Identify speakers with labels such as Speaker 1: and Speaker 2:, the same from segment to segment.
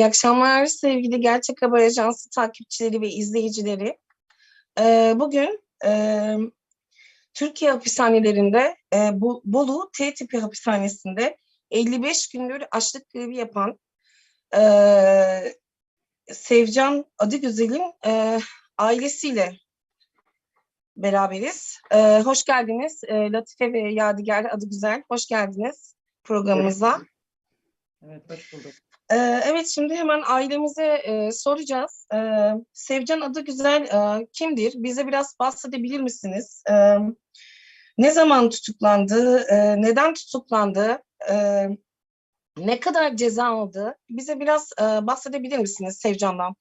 Speaker 1: İyi akşamlar sevgili Gerçek Haber Ajansı takipçileri ve izleyicileri. Ee, bugün e, Türkiye hapishanelerinde e, Bolu T tipi hapishanesinde 55 gündür açlık grevi yapan e, Sevcan Adıgüzel'in e, ailesiyle beraberiz. E, hoş geldiniz E, Latife ve Yadigar Adıgüzel. Hoş geldiniz programımıza.
Speaker 2: Evet, hoş bulduk.
Speaker 1: Ee, Evet, şimdi hemen ailemize e, soracağız. Ee, Sevcan adı güzel e, kimdir? Bize biraz bahsedebilir misiniz? Ee, ne zaman tutuklandı? Neden tutuklandı? Ne kadar ceza aldı? Bize biraz e, bahsedebilir misiniz Sevcan'dan?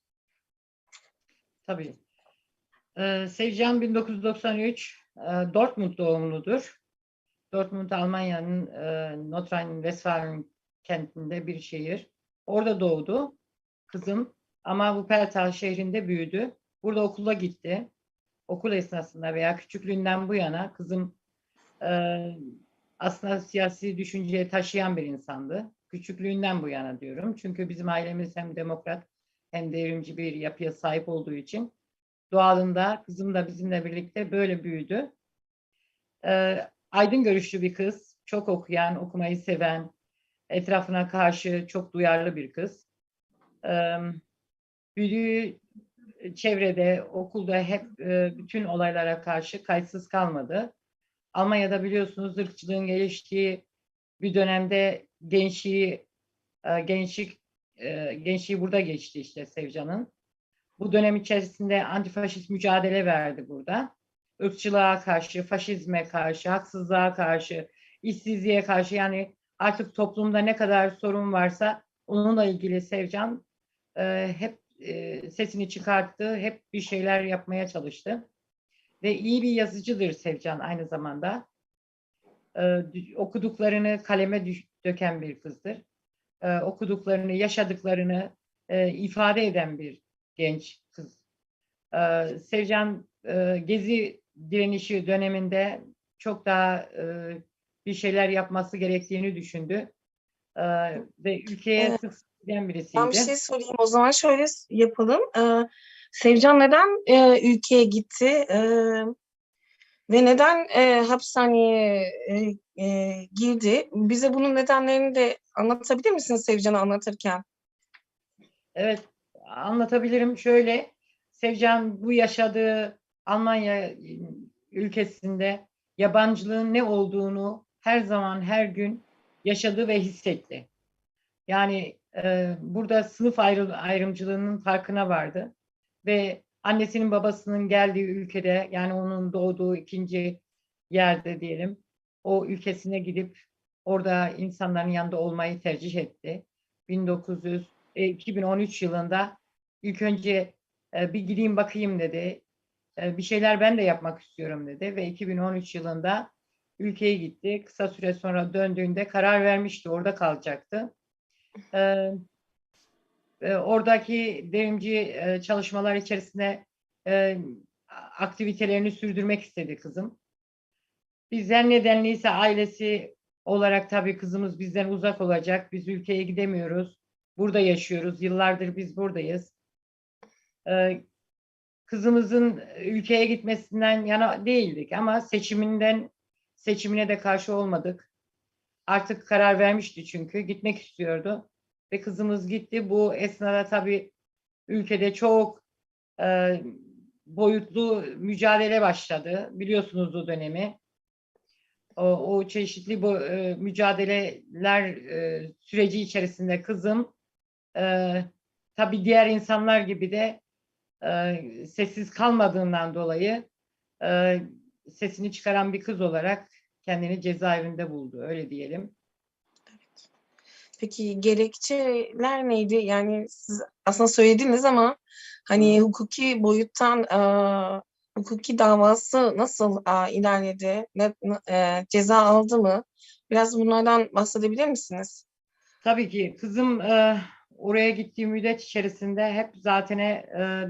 Speaker 2: Tabii. Sevcan 1993 e, Dortmund doğumludur. Dortmund Almanya'nın e, Nordrhein-Westfalen kentinde bir şehir. Orada doğdu kızım ama Wuppertal şehrinde büyüdü. Burada okula gitti. Okul esnasında veya küçüklüğünden bu yana kızım e, aslında siyasi düşünceye taşıyan bir insandı. Küçüklüğünden bu yana diyorum. Çünkü bizim ailemiz hem demokrat hem devrimci bir yapıya sahip olduğu için doğalında kızım da bizimle birlikte böyle büyüdü. Ee, aydın görüşlü bir kız, çok okuyan, okumayı seven, etrafına karşı çok duyarlı bir kız. Ee, büyüdüğü çevrede, okulda hep e, bütün olaylara karşı kayıtsız kalmadı. Almanya'da biliyorsunuz ırkçılığın geliştiği bir dönemde gençliği, e, gençlik, e, gençliği burada geçti işte Sevcan'ın. Bu dönem içerisinde antifaşist mücadele verdi burada. Irkçılığa karşı, faşizme karşı, haksızlığa karşı, işsizliğe karşı yani artık toplumda ne kadar sorun varsa onunla ilgili Sevcan e, hep e, sesini çıkarttı, hep bir şeyler yapmaya çalıştı. Ve iyi bir yazıcıdır Sevcan aynı zamanda. E, okuduklarını kaleme döken bir kızdır. E, okuduklarını, yaşadıklarını e, ifade eden bir genç kız. Ee, Sevcan e, Gezi direnişi döneminde çok daha e, bir şeyler yapması gerektiğini düşündü. Ee, ve ülkeye
Speaker 1: Evet.
Speaker 2: sık sık giden birisiydi.
Speaker 1: Ben bir şey sorayım. O zaman şöyle yapalım. Ee, Sevcan neden e, ülkeye gitti? Ee, ve neden e, hapishaneye e, e, girdi? Bize bunun nedenlerini de anlatabilir misiniz Sevcan'ı anlatırken?
Speaker 2: Evet, anlatabilirim. Şöyle, Sevcan bu yaşadığı Almanya ülkesinde yabancılığın ne olduğunu her zaman her gün yaşadı ve hissetti. Yani e, burada sınıf ayrı, ayrımcılığının farkına vardı ve annesinin babasının geldiği ülkede yani onun doğduğu ikinci yerde diyelim o ülkesine gidip orada insanların yanında olmayı tercih etti. 1900 e, 2013 yılında ilk önce e, bir gideyim bakayım dedi. E, bir şeyler ben de yapmak istiyorum dedi ve 2013 yılında ülkeye gitti. Kısa süre sonra döndüğünde karar vermişti orada kalacaktı. E, e, oradaki devrimci e, çalışmalar içerisinde e, aktivitelerini sürdürmek istedi kızım. Bizden nedenliyse ailesi olarak tabii kızımız bizden uzak olacak. Biz ülkeye gidemiyoruz. Burada yaşıyoruz. Yıllardır biz buradayız. Ee, kızımızın ülkeye gitmesinden yana değildik ama seçiminden seçimine de karşı olmadık. Artık karar vermişti çünkü gitmek istiyordu ve kızımız gitti. Bu esnada tabii ülkede çok e, boyutlu mücadele başladı. Biliyorsunuz o dönemi. O, o çeşitli bu e, mücadeleler e, süreci içerisinde kızım e, tabii diğer insanlar gibi de e, sessiz kalmadığından dolayı e, sesini çıkaran bir kız olarak kendini cezaevinde buldu. Öyle diyelim.
Speaker 1: Peki gerekçeler neydi? Yani siz aslında söylediniz ama hani hukuki boyuttan e, hukuki davası nasıl e, ilerledi? Ne, e, ceza aldı mı? Biraz bunlardan bahsedebilir misiniz?
Speaker 2: Tabii ki kızım e, oraya gittiği müddet içerisinde hep zaten e,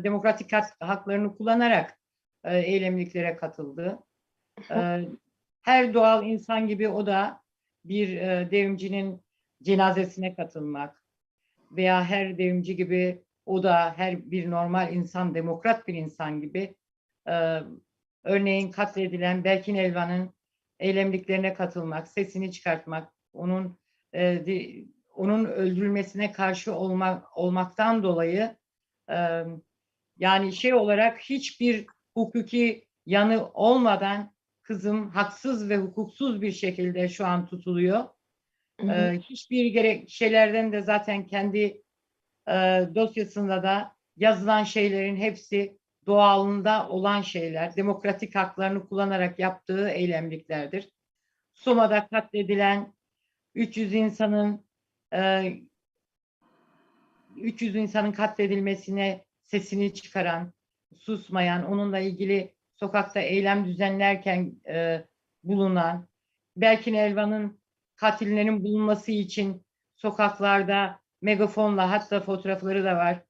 Speaker 2: demokratik hak- haklarını kullanarak e, eylemliklere katıldı. E, her doğal insan gibi o da bir e, devrimcinin cenazesine katılmak, veya her devrimci gibi o da her bir normal insan, demokrat bir insan gibi e, örneğin katledilen Berkin Elvan'ın eylemliklerine katılmak, sesini çıkartmak, onun e, onun öldürülmesine karşı olmak olmaktan dolayı e, yani şey olarak hiçbir hukuki yanı olmadan kızım haksız ve hukuksuz bir şekilde şu an tutuluyor.
Speaker 1: Hı hı.
Speaker 2: Ee, hiçbir gerekçelerden de zaten kendi e, dosyasında da yazılan şeylerin hepsi doğalında olan şeyler. Demokratik haklarını kullanarak yaptığı eylemliklerdir. Soma'da katledilen 300 insanın e, 300 insanın katledilmesine sesini çıkaran, susmayan, onunla ilgili sokakta eylem düzenlerken e, bulunan, Berkin Elvan'ın katillerinin bulunması için sokaklarda megafonla hatta fotoğrafları da var.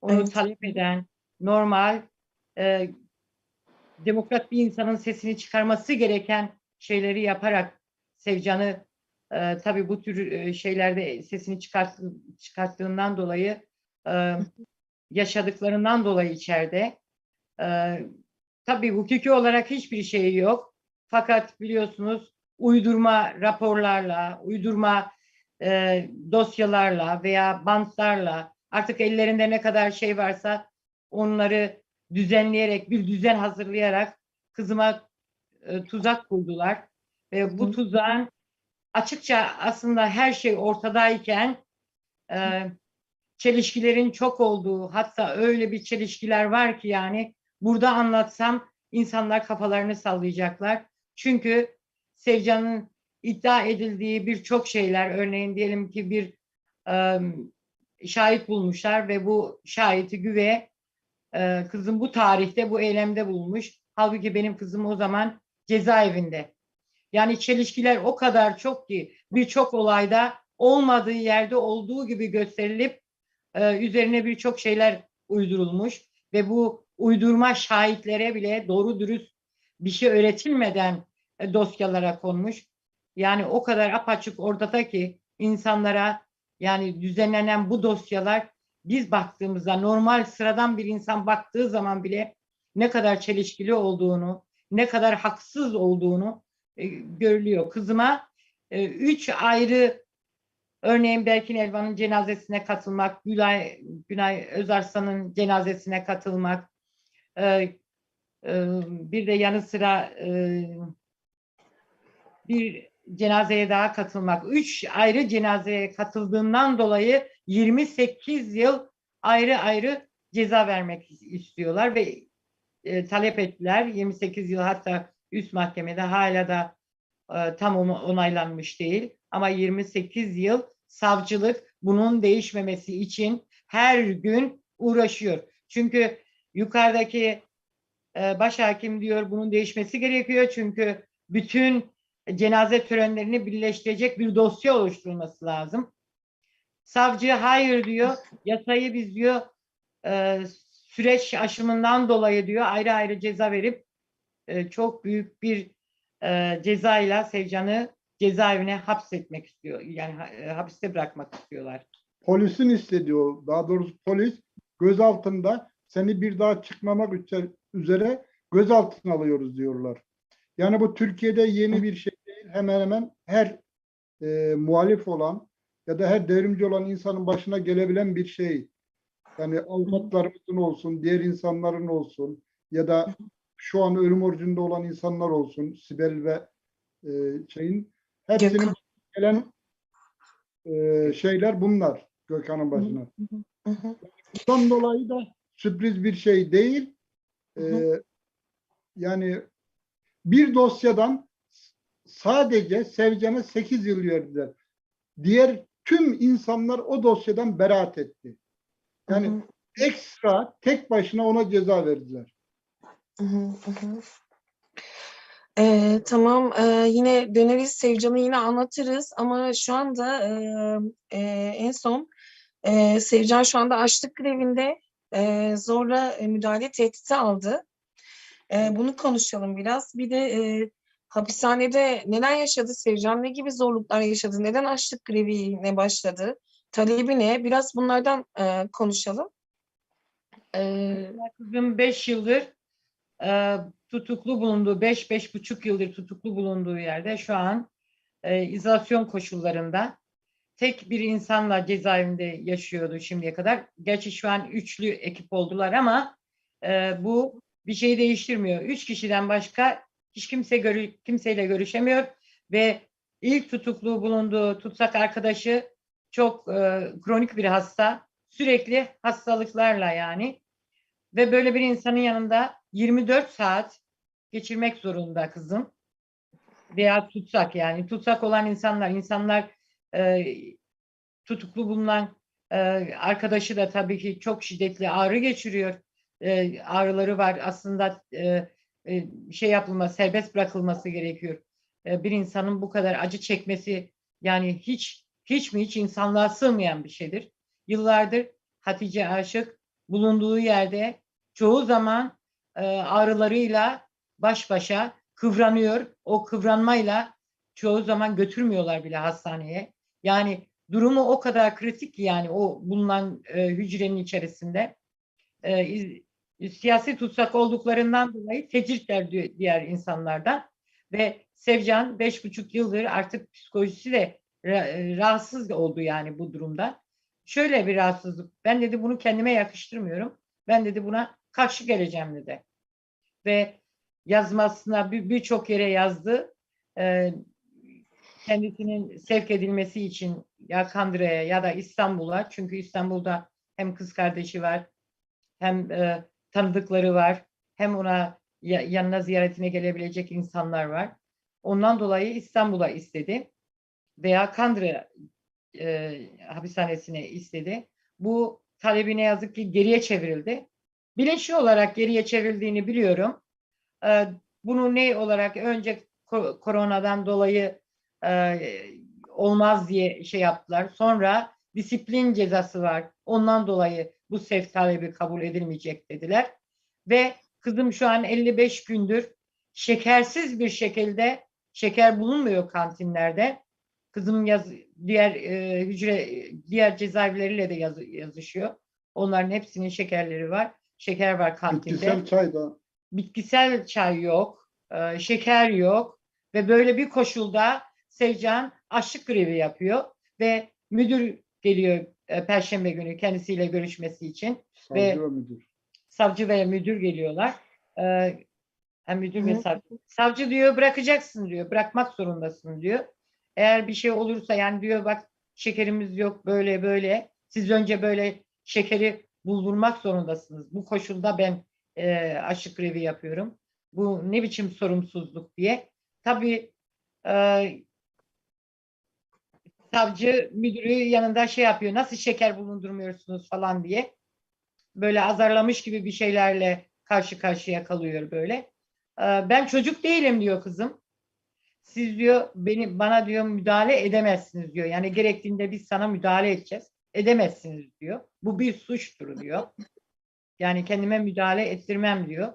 Speaker 2: Onu
Speaker 1: Evet.
Speaker 2: talep eden normal e, demokrat bir insanın sesini çıkarması gereken şeyleri yaparak Sevcan'ı e, tabii bu tür e, şeylerde sesini çıkart, çıkarttığından dolayı e, yaşadıklarından dolayı içeride e, tabii hukuki olarak hiçbir şey yok. Fakat biliyorsunuz uydurma raporlarla, uydurma e, dosyalarla veya bantlarla artık ellerinde ne kadar şey varsa onları düzenleyerek, bir düzen hazırlayarak kızıma e, tuzak kurdular. Ve bu tuzağın açıkça aslında her şey ortadayken e, çelişkilerin çok olduğu hatta öyle bir çelişkiler var ki yani burada anlatsam insanlar kafalarını sallayacaklar. Çünkü Sevcan'ın iddia edildiği birçok şeyler örneğin diyelim ki bir e, şahit bulmuşlar ve bu şahiti güveye e, kızım bu tarihte bu eylemde bulmuş. Halbuki benim kızım o zaman cezaevinde. Yani çelişkiler o kadar çok ki birçok olayda olmadığı yerde olduğu gibi gösterilip e, üzerine birçok şeyler uydurulmuş ve bu uydurma şahitlere bile doğru dürüst bir şey öğretilmeden e, dosyalara konmuş. Yani o kadar apaçık ortada ki insanlara yani düzenlenen bu dosyalar biz baktığımızda normal sıradan bir insan baktığı zaman bile ne kadar çelişkili olduğunu, ne kadar haksız olduğunu e, görülüyor. Kızıma e, üç ayrı örneğin Berkin Elvan'ın cenazesine katılmak, Gülay, Günay Özarslan'ın cenazesine katılmak, e, e, bir de yanı sıra e, bir cenazeye daha katılmak. Üç ayrı cenazeye katıldığından dolayı 28 yıl ayrı ayrı ceza vermek istiyorlar ve e, talep ettiler. 28 yıl hatta üst mahkemede hala da e, tam ona- onaylanmış değil. Ama 28 yıl savcılık bunun değişmemesi için her gün uğraşıyor. Çünkü yukarıdaki e, başhakim diyor bunun değişmesi gerekiyor. Çünkü bütün cenaze törenlerini birleştirecek bir dosya oluşturulması lazım. Savcı hayır diyor. Yasayı biz diyor e, süreç aşımından dolayı diyor ayrı ayrı ceza verip e, çok büyük bir e, cezayla Sevcan'ı cezaevine hapsetmek istiyor. Yani e, hapiste bırakmak istiyorlar.
Speaker 3: polisin istediği. Daha doğrusu polis gözaltında seni bir daha çıkmamak üze- üzere gözaltına alıyoruz diyorlar. Yani bu Türkiye'de yeni bir şey değil. Hemen hemen her e, muhalif olan ya da her devrimci olan insanın başına gelebilen bir şey. Yani avukatlarımızın olsun, diğer insanların olsun ya da şu an ölüm orucunda olan insanlar olsun, Sibel ve e, şeyin hepsinin
Speaker 1: Gökhan.
Speaker 3: gelen e, şeyler bunlar Gökhan'ın başına.
Speaker 1: Hı hı.
Speaker 3: Bundan dolayı da sürpriz bir şey değil.
Speaker 1: Hı hı.
Speaker 3: Ee, yani bir dosyadan sadece Sevcan'a 8 yıl verdiler. Diğer tüm insanlar o dosyadan beraat etti. Yani
Speaker 1: Hı hı.
Speaker 3: ekstra tek başına ona ceza verdiler.
Speaker 1: Hı hı, hı hı. Ee, tamam ee, yine döneriz Sevcan'ı yine anlatırız ama şu anda ee, ee, en son ee, Sevcan şu anda açlık grevinde ee, zorla e, müdahale tehdidi aldı. Ee, bunu konuşalım biraz. Bir de ee, hapishanede neler yaşadı Sevcan? Ne gibi zorluklar yaşadı? Neden açlık grevine başladı? talebi ne? Biraz bunlardan e, konuşalım. E,
Speaker 2: Kızım 5 yıldır e, tutuklu bulunduğu, 5 buçuk yıldır tutuklu bulunduğu yerde şu an e, izolasyon koşullarında tek bir insanla cezaevinde yaşıyordu şimdiye kadar. Gerçi şu an üçlü ekip oldular ama e, bu bir şeyi değiştirmiyor. Üç kişiden başka hiç kimse görü kimseyle görüşemiyor ve ilk tutuklu bulunduğu tutsak arkadaşı çok e, kronik bir hasta. Sürekli hastalıklarla yani ve böyle bir insanın yanında 24 saat geçirmek zorunda kızım. Veya tutsak yani tutsak olan insanlar, insanlar e, tutuklu bulunan e, arkadaşı da tabii ki çok şiddetli ağrı geçiriyor. E, ağrıları var. Aslında e, şey yapılması, serbest bırakılması gerekiyor. E, bir insanın bu kadar acı çekmesi yani hiç hiç mi hiç insanlığa sığmayan bir şeydir. Yıllardır Hatice Aşık bulunduğu yerde çoğu zaman e, ağrılarıyla baş başa kıvranıyor. O kıvranmayla çoğu zaman götürmüyorlar bile hastaneye. Yani durumu o kadar kritik ki yani o bulunan e, hücrenin içerisinde. E, siyasi tutsak olduklarından dolayı tecritler di- diğer insanlardan ve Sevcan beş buçuk yıldır artık psikolojisi de e, rahatsız oldu yani bu durumda. Şöyle bir rahatsızlık. Ben dedi bunu kendime yakıştırmıyorum. Ben dedi buna karşı geleceğim dedi. Ve yazmasına bir- birçok yere yazdı. Ee, kendisinin sevk edilmesi için ya Kandıra'ya ya da İstanbul'a çünkü İstanbul'da hem kız kardeşi var hem e, tanıdıkları var hem ona ya- yanına ziyaretine gelebilecek insanlar var. Ondan dolayı İstanbul'a istedi veya Kandıra e, hapishanesine istedi. Bu talebi ne yazık ki geriye çevrildi. Bilinçli olarak geriye çevrildiğini biliyorum. E, bunu ne olarak önce ko- koronadan dolayı e, olmaz diye şey yaptılar. Sonra disiplin cezası var. Ondan dolayı bu sevk talebi kabul edilmeyecek dediler. Ve kızım şu an 55 gündür şekersiz bir şekilde şeker bulunmuyor kantinlerde. Kızım yaz, diğer e, hücre diğer cezaevleriyle de yaz- yazışıyor. Onların hepsinin şekerleri var. Şeker var kantinde
Speaker 3: Bitkisel çay da
Speaker 2: bitkisel çay yok, e, şeker yok ve böyle bir koşulda Sevcan açlık grevi yapıyor ve müdür geliyor e, Perşembe günü kendisiyle görüşmesi için.
Speaker 3: savcı
Speaker 2: Ve-
Speaker 3: ve müdür.
Speaker 2: Savcı ve müdür geliyorlar. E, hem müdür ve
Speaker 1: Hı.
Speaker 2: savcı. Savcı diyor bırakacaksın diyor, bırakmak zorundasın diyor. Eğer bir şey olursa yani diyor bak şekerimiz yok böyle böyle. Siz önce böyle şekeri buldurmak zorundasınız. Bu koşulda ben e, açlık grevi yapıyorum. Bu ne biçim sorumsuzluk diye. Tabii e, savcı müdürü yanında şey yapıyor. Nasıl şeker bulundurmuyorsunuz falan diye. Böyle azarlamış gibi bir şeylerle karşı karşıya kalıyor böyle. E, ben çocuk değilim diyor kızım. Siz diyor beni bana diyor müdahale edemezsiniz diyor. Yani gerektiğinde biz sana müdahale edeceğiz. Edemezsiniz diyor. Bu bir suçtur diyor. Yani kendime müdahale ettirmem diyor.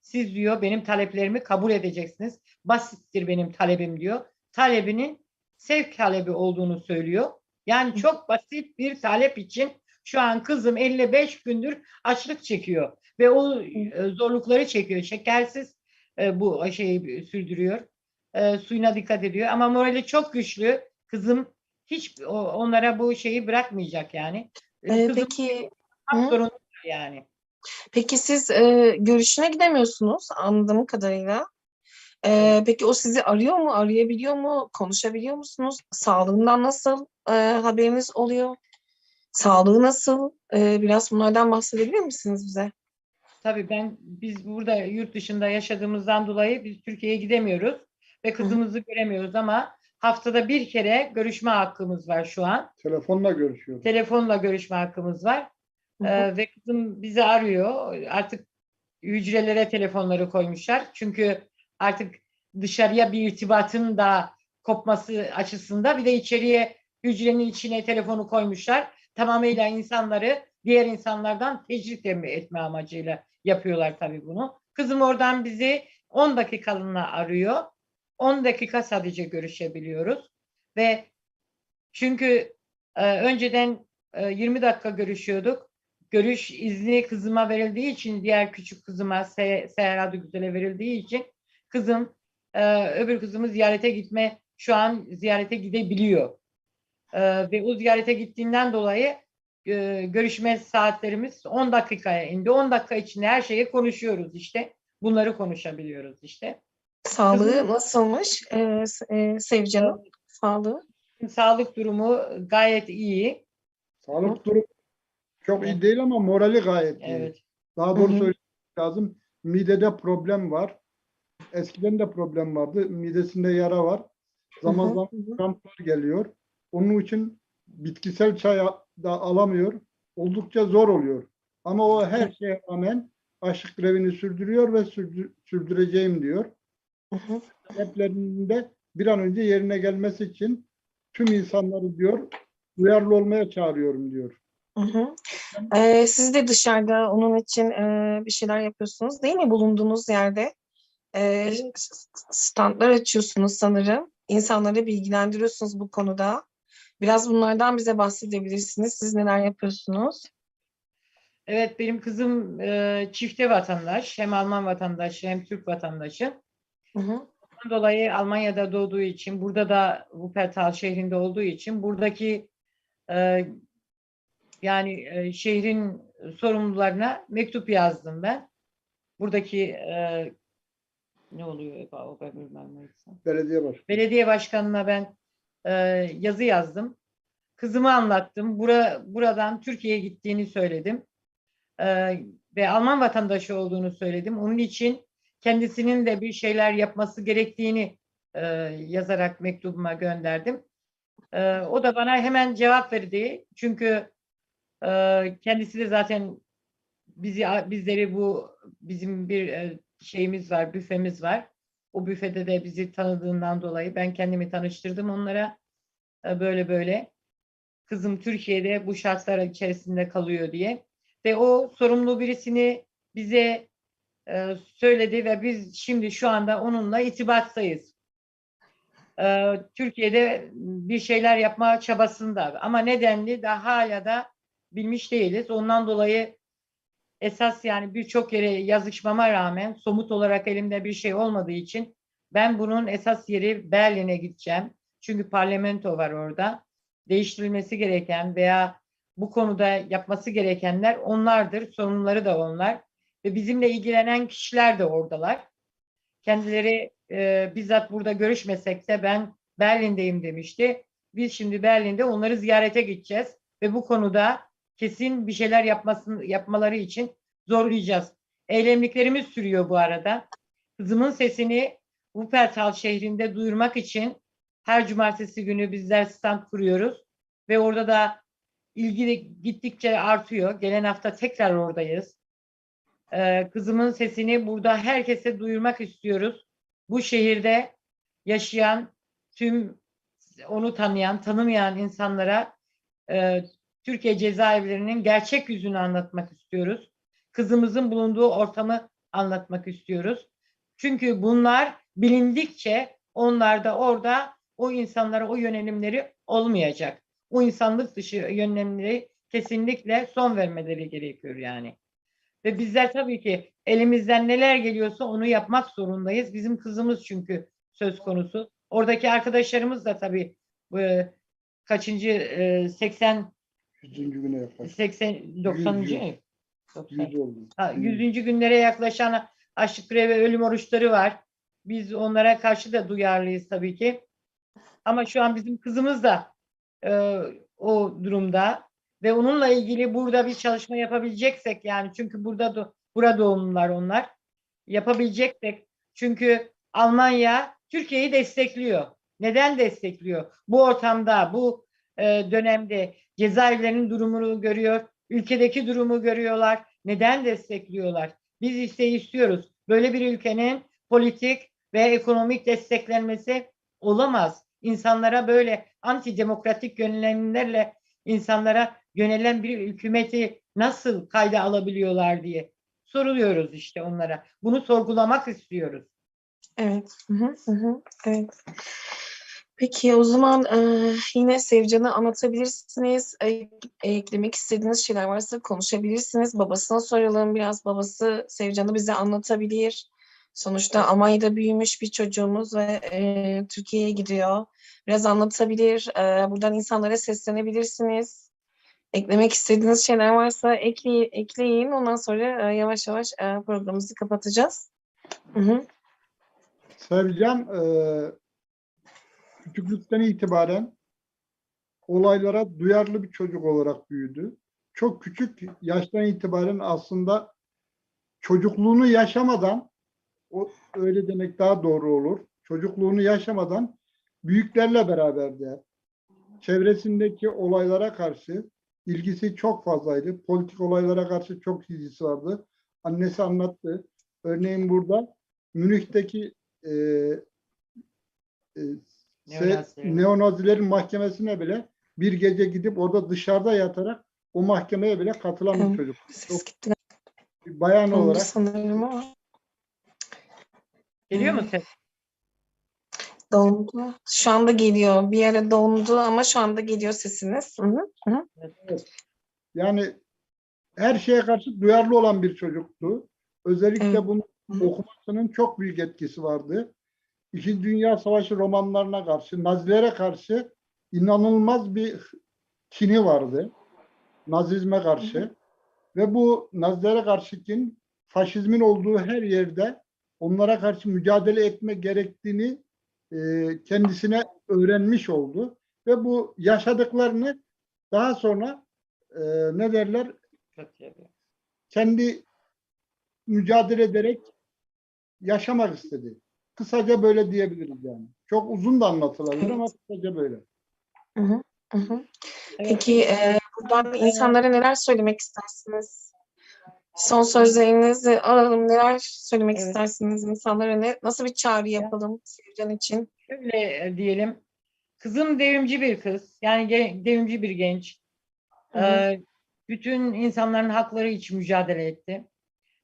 Speaker 2: Siz diyor benim taleplerimi kabul edeceksiniz. Basittir benim talebim diyor. Talebinin sevk talebi olduğunu söylüyor. Yani çok basit bir talep için şu an kızım 55 gündür açlık çekiyor ve o e, zorlukları çekiyor. Şekersiz e, bu şeyi sürdürüyor. E, suyuna dikkat ediyor ama morali çok güçlü. Kızım hiç onlara bu şeyi bırakmayacak yani. Kızım
Speaker 1: peki
Speaker 2: yani.
Speaker 1: Peki siz e, görüşüne gidemiyorsunuz anladığım kadarıyla. E, peki o sizi arıyor mu, arayabiliyor mu, konuşabiliyor musunuz? Sağlığından nasıl e, haberiniz oluyor? Sağlığı nasıl? E, biraz bunlardan bahsedebilir misiniz bize?
Speaker 2: Tabii ben biz burada yurt dışında yaşadığımızdan dolayı biz Türkiye'ye gidemiyoruz ve kızımızı göremiyoruz ama haftada bir kere görüşme hakkımız var şu an.
Speaker 3: Telefonla görüşüyoruz.
Speaker 2: Telefonla görüşme hakkımız var.
Speaker 1: Hı hı.
Speaker 2: Ee, ve kızım bizi arıyor. Artık hücrelere telefonları koymuşlar. Çünkü artık dışarıya bir irtibatın da kopması açısında bir de içeriye hücrenin içine telefonu koymuşlar. Tamamıyla insanları diğer insanlardan tecrit etme- amacıyla yapıyorlar tabii bunu. Kızım oradan bizi 10 dakikalığına arıyor. 10 dakika sadece görüşebiliyoruz. Ve çünkü Ee, önceden e, 20 dakika görüşüyorduk. Görüş izni kızıma verildiği için, diğer küçük kızıma Se- Seher Adıgüzel'e verildiği için kızım, e, öbür kızımı ziyarete gitme, şu an ziyarete gidebiliyor. Ee, ve o ziyarete gittiğinden dolayı e, görüşme saatlerimiz 10 dakikaya indi. 10 dakika içinde her şeyi konuşuyoruz işte. Bunları konuşabiliyoruz işte.
Speaker 1: Sağlığı nasılmış e, S- e, Sevcan'ın sağlığı?
Speaker 2: Sağlık durumu gayet iyi.
Speaker 3: Sağlık durumu çok iyi değil ama morali gayet iyi.
Speaker 2: Evet.
Speaker 3: Daha
Speaker 1: Hı
Speaker 3: doğru
Speaker 1: hı.
Speaker 3: söylemek lazım. Midede problem var. Eskiden de problem vardı. Midesinde yara var. Zaman zaman kramplar geliyor. Onun için bitkisel çay da alamıyor. Oldukça zor oluyor. Ama o her şeye rağmen aşık grevini sürdürüyor ve sürdü- sürdüreceğim diyor.
Speaker 1: Hı hı.
Speaker 3: Taleplerinin de bir an önce yerine gelmesi için tüm insanları diyor duyarlı olmaya çağırıyorum diyor.
Speaker 1: Hı hı. Ee, siz de dışarıda onun için e, bir şeyler yapıyorsunuz değil mi? Bulunduğunuz yerde e, standlar açıyorsunuz sanırım. İnsanları bilgilendiriyorsunuz bu konuda. Biraz bunlardan bize bahsedebilirsiniz. Siz neler yapıyorsunuz?
Speaker 2: Evet benim kızım e, çifte vatandaş. Hem Alman vatandaşı hem Türk vatandaşı.
Speaker 1: Hı hı.
Speaker 2: Bundan dolayı Almanya'da doğduğu için, burada da Wuppertal şehrinde olduğu için buradaki e, yani e, şehrin sorumlularına mektup yazdım ben. Buradaki e, ne oluyor? O ben bilmem neyse.
Speaker 3: Belediye başkanı.
Speaker 2: belediye başkanına ben e, yazı yazdım. Kızımı anlattım. Bura, buradan Türkiye'ye gittiğini söyledim. E, ve Alman vatandaşı olduğunu söyledim. Onun için kendisinin de bir şeyler yapması gerektiğini e, yazarak mektubuma gönderdim. E, o da bana hemen cevap verdi. Çünkü e, kendisi de zaten bizi bizleri bu bizim bir e, şeyimiz var, büfemiz var. O büfede de bizi tanıdığından dolayı ben kendimi tanıştırdım onlara. E, Böyle böyle. Kızım Türkiye'de bu şartlar içerisinde kalıyor diye. Ve o sorumlu birisini bize e, söyledi ve biz şimdi şu anda onunla irtibattayız. E, Türkiye'de bir şeyler yapma çabasında ama nedenli daha hala da bilmiş değiliz. Ondan dolayı esas yani birçok yere yazışmama rağmen somut olarak elimde bir şey olmadığı için ben bunun esas yeri Berlin'e gideceğim. Çünkü parlamento var orada. Değiştirilmesi gereken veya bu konuda yapması gerekenler onlardır. Sorumluları da onlar. Ve bizimle ilgilenen kişiler de oradalar. Kendileri e, bizzat burada görüşmesek de ben Berlin'deyim demişti. Biz şimdi Berlin'de onları ziyarete gideceğiz ve bu konuda kesin bir şeyler yapmasın, yapmaları için zorlayacağız. Eylemliklerimiz sürüyor bu arada. Kızımın sesini Wuppertal şehrinde duyurmak için her cumartesi günü bizler stand kuruyoruz ve orada da ilgi gittikçe artıyor. Gelen hafta tekrar oradayız. Ee, kızımın sesini burada herkese duyurmak istiyoruz. Bu şehirde yaşayan tüm onu tanıyan, tanımayan insanlara e, Türkiye cezaevlerinin gerçek yüzünü anlatmak istiyoruz. Kızımızın bulunduğu ortamı anlatmak istiyoruz. Çünkü bunlar bilindikçe onlar da orada o insanlara o yönelimleri olmayacak. O insanlık dışı yönelimleri kesinlikle son vermeleri gerekiyor yani. Ve bizler tabii ki elimizden neler geliyorsa onu yapmak zorundayız. Bizim kızımız çünkü söz konusu. Oradaki arkadaşlarımız da tabii e, kaçıncı e, 80
Speaker 3: Yüzüncü güne yaklaşık.
Speaker 2: 80 90.
Speaker 3: Yüz, yüz.
Speaker 2: mı? 90.
Speaker 3: Yüz oldu.
Speaker 2: Ha,
Speaker 3: Yüz.
Speaker 2: 100. günlere yaklaşan açlık grevi ve ölüm oruçları var. Biz onlara karşı da duyarlıyız tabii ki. Ama şu an bizim kızımız da e, o durumda ve onunla ilgili burada bir çalışma yapabileceksek yani çünkü burada do- burada doğumlular onlar yapabileceksek çünkü Almanya Türkiye'yi destekliyor. Neden destekliyor? Bu ortamda, bu e, dönemde cezaevlerinin durumunu görüyor, ülkedeki durumu görüyorlar. Neden destekliyorlar? Biz ise istiyoruz. Böyle bir ülkenin politik ve ekonomik desteklenmesi olamaz. İnsanlara böyle antidemokratik yönelimlerle insanlara yönelen bir hükümeti nasıl kayda alabiliyorlar diye soruluyoruz işte onlara. Bunu sorgulamak istiyoruz.
Speaker 1: Evet. Hı hı, evet. Peki o zaman e, yine Sevcan'ı anlatabilirsiniz. E, eklemek istediğiniz şeyler varsa konuşabilirsiniz. Babasına soralım biraz. Babası Sevcan'ı bize anlatabilir. Sonuçta Almanya'da büyümüş bir çocuğumuz ve e, Türkiye'ye gidiyor. Biraz anlatabilir. E, buradan insanlara seslenebilirsiniz. Eklemek istediğiniz şeyler varsa ekle, ekleyin. Ondan sonra e, yavaş yavaş e, programımızı kapatacağız. Hı hı.
Speaker 3: Sevcan eee, küçüklükten itibaren olaylara duyarlı bir çocuk olarak büyüdü. Çok küçük yaştan itibaren aslında çocukluğunu yaşamadan o öyle demek daha doğru olur. Çocukluğunu yaşamadan büyüklerle beraberdi. Çevresindeki olaylara karşı ilgisi çok fazlaydı. Politik olaylara karşı çok ilgisi vardı. Annesi anlattı. Örneğin burada Münih'teki e, se-
Speaker 2: Neonazilerin.
Speaker 3: neonazilerin mahkemesine bile bir gece gidip orada dışarıda yatarak o mahkemeye bile katılan bir çocuk.
Speaker 1: Ses gitti.
Speaker 3: Bir bayan
Speaker 1: Oldu
Speaker 3: olarak
Speaker 1: sanırım ama.
Speaker 2: Geliyor mu
Speaker 1: Hı.
Speaker 2: ses?
Speaker 1: Dondu. Şu anda geliyor. Bir yere dondu ama şu anda geliyor sesiniz. Hı hı.
Speaker 3: Yani her şeye karşı duyarlı olan bir çocuktu. Özellikle
Speaker 1: Evet.
Speaker 3: bunun okumasının çok büyük etkisi vardı. İkinci Dünya Savaşı romanlarına karşı, Nazilere karşı inanılmaz bir kini vardı. Nazizme karşı. Ve bu Nazilere karşı kin, faşizmin olduğu her yerde onlara karşı mücadele etme gerektiğini e, kendisine öğrenmiş oldu. Ve bu yaşadıklarını daha sonra e, ne derler kendi mücadele ederek yaşamak istedi. Kısaca böyle diyebiliriz yani. Çok uzun da anlatılabilir ama kısaca böyle.
Speaker 1: Hı hı. Hı hı.
Speaker 2: Evet.
Speaker 1: Peki e, buradan insanlara neler söylemek istersiniz? Son sözlerinizi alalım. Neler söylemek
Speaker 2: Evet.
Speaker 1: istersiniz insanlara? Ne, nasıl bir çağrı yapalım Sevcan için?
Speaker 2: Şöyle e, diyelim. Kızım devrimci bir kız. Yani devrimci bir genç.
Speaker 1: Hı hı.
Speaker 2: Ee, bütün insanların hakları için mücadele etti.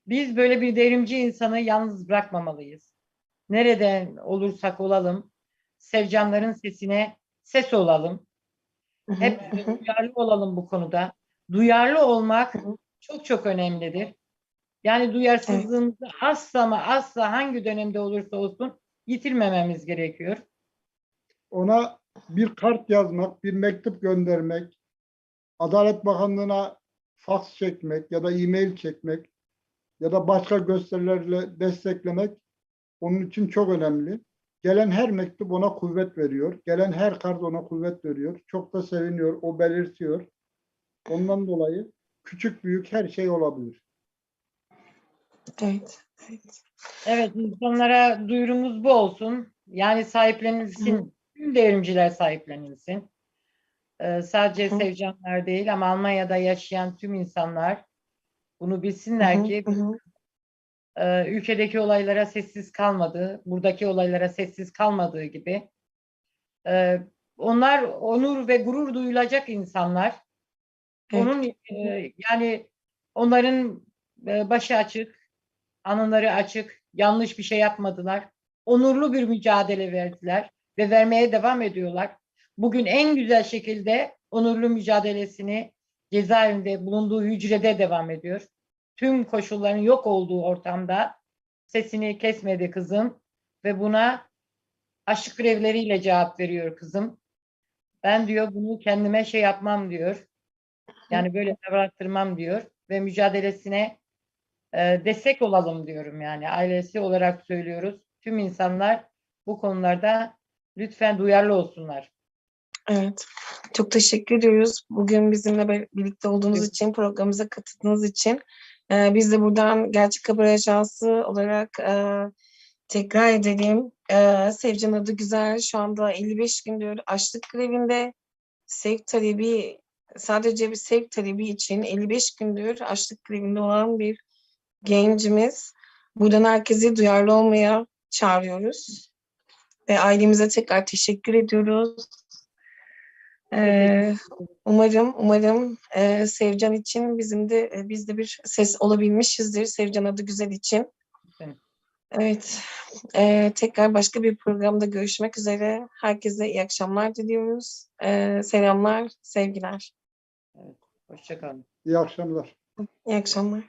Speaker 2: Biz böyle bir devrimci insanı yalnız bırakmamalıyız. Nereden olursak olalım, Sevcanların sesine ses olalım. Hep duyarlı olalım bu konuda. Duyarlı olmak çok çok önemlidir. Yani duyarsızlığımızı asla ama asla hangi dönemde olursa olsun yitirmememiz gerekiyor.
Speaker 3: Ona bir kart yazmak, bir mektup göndermek, Adalet Bakanlığı'na faks çekmek ya da e-mail çekmek ya da başka gösterilerle desteklemek onun için çok önemli. Gelen her mektup ona kuvvet veriyor. Gelen her kart ona kuvvet veriyor. Çok da seviniyor, o belirtiyor. Ondan dolayı küçük büyük her şey olabilir.
Speaker 1: Evet. evet.
Speaker 2: Evet, insanlara duyurumuz bu olsun. Yani sahiplenilsin, tüm devrimciler sahiplenilsin. Ee, sadece
Speaker 1: Hı.
Speaker 2: Sevcanlar değil ama Almanya'da yaşayan tüm insanlar bunu bilsinler
Speaker 1: Hı hı,
Speaker 2: ki
Speaker 1: hı hı.
Speaker 2: E, ülkedeki olaylara sessiz kalmadığı, buradaki olaylara sessiz kalmadığı gibi e, onlar onur ve gurur duyulacak insanlar.
Speaker 1: Evet.
Speaker 2: Onun e, yani onların e, başı açık, anıları açık, yanlış bir şey yapmadılar. Onurlu bir mücadele verdiler ve vermeye devam ediyorlar. Bugün en güzel şekilde onurlu mücadelesini cezaevinde bulunduğu hücrede devam ediyor. Tüm koşulların yok olduğu ortamda sesini kesmedi kızım ve buna aşık grevleriyle cevap veriyor kızım. Ben diyor bunu kendime şey yapmam diyor. Yani böyle davranttırmam diyor ve mücadelesine e, destek olalım diyorum yani ailesi olarak söylüyoruz. Tüm insanlar bu konularda lütfen duyarlı olsunlar.
Speaker 1: Evet. Çok teşekkür ediyoruz. Bugün bizimle birlikte olduğunuz için, programımıza katıldığınız için. Ee, biz de buradan Gerçek Haber Ajansı olarak e, tekrar edelim. Ee, Sevcan adı güzel. Şu anda 55 gündür açlık grevinde. Sevk talebi, sadece bir sevk talebi için 55 gündür açlık grevinde olan bir gencimiz. Buradan herkesi duyarlı olmaya çağırıyoruz. Ve ailemize tekrar teşekkür ediyoruz. Ee, umarım, umarım e, Sevcan için bizim de e, biz de bir ses olabilmişizdir. Sevcan adı güzel için.
Speaker 2: Evet.
Speaker 1: Evet. Ee, tekrar başka bir programda görüşmek üzere. Herkese iyi akşamlar diliyoruz. Ee, selamlar, sevgiler.
Speaker 2: Hoşçakalın.
Speaker 3: İyi akşamlar.
Speaker 1: İyi akşamlar.